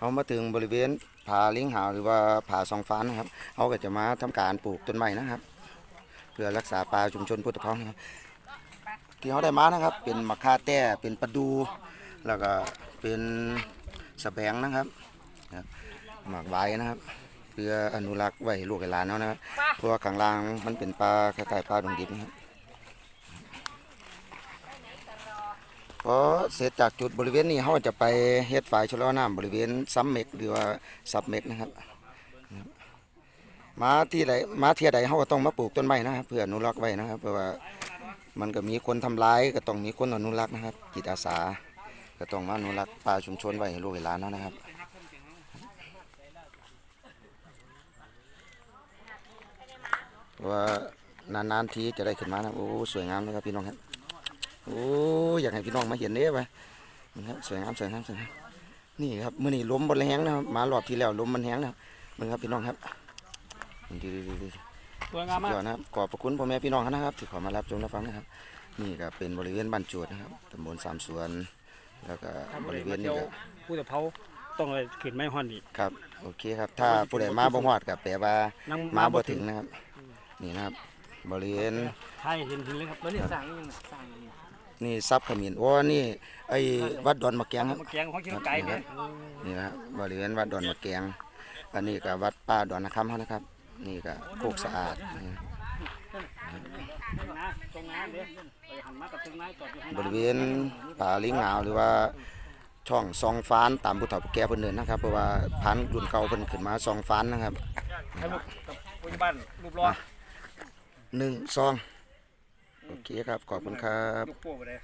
เขามาถึงบริเวณผาลิงหาวหรือว่าผาสองฟ้านะครับเขาก็จะมาทำการปลูกต้นไม้นะครับ เพื่อรักษาป่าชุมชนพุทธพ้องนะครับที่เขาได้มานะครับ เป็นมะค่าแต้เป็นประดูแล้วก็เป็นสะแบงนะครับหมากไว้นะครับ เพื่ออนุรักษ์ไว้ให้ลูกหลานเขานะครับเพราะว่าข้างล่างมันเป็นปลาคล้ายๆปลาดงดิบนะครับ พอเสร็จจากจุดบริเวณนี้เขาจะไปเฮ็ดฝายชะลอน้ำบริเวณซัมเมกหรือว่าซับเมกนะครับนะครับมาที่ใดมาเทียใดเขาก็ต้องมาปลูกต้นไม้นะครับเพื่ออนุรักษ์ไว้นะครับ เพราะว่ามันก็มีคนทำลายก็ต้องมีคนอนุรักษ์นะครับ จิตอาสา ก็ต้องมาอนุรักษ์ป่าชุมชนไว้ให้ลูกให้หลานเขานะครับว่านานๆทีจะได้ขึ้นมานะโอ้สวยงามเลยครับพี่น้องครับ โอ้อยากให้พี่น้องมาเห็นเด้ไปนะครับสวยงามสวยงามสวยงามนี่ครับมื่อนี้ลมบนแห้งนะครับมารอบที่แล้วลมมันแห้งนะครับมึงครับพี่น้องครับดีดีดีดีสวยงามมากยอดนะครับขอบพระคุณพ่อแม่พี่น้องนะครับที่เขอมารับชมรับฟังนะครับ นี่ก็เป็นบริเวณบ้านจวดนะครับตำบลสามสวน แล้วก็บริเวณนี้ก็ผู้แต่เผาต้องเลยขึ้นไม้ฮ้อนอีกครับโอเคครับ ถ้าผู้ใดมาบ่ฮอดก็แปลว่านั่งมาบ่ถึงนะครับ นี่นะครับ บริเวณใช่เห็นถึงเลยครับแล้วนี่สั่งยังสั่งยัง นี่ซับขมิ้นโอ้นี่ไอ้วัดดอนมะแกงครับมาแกงของกินไก่เนี่ยนี่นะครับบริเวณวัดดอนมะแกงอันนี้ก็วัดป่าดอนนะครับนะครับ นี่ก็โคกสะอาดนะนะตรงนั้นเด้ไปหันมากับตรงนั้นจอดอยู่ข้างหบน้าริเวณป่าลิงหาวหรือว่าช่องซองฟานตามผู้เฒ่าผู้แก่เพิ่นเดินนะครับเพราะว่าพันธุ์รุ่นเก่าเพิ่นขึ้นมาซองฟานนะครับให้ลูกกับปัจจุบันรูปรอหนึ่งซอง โอเคครับ ขอบคุณครับลูกโป่งไปเลย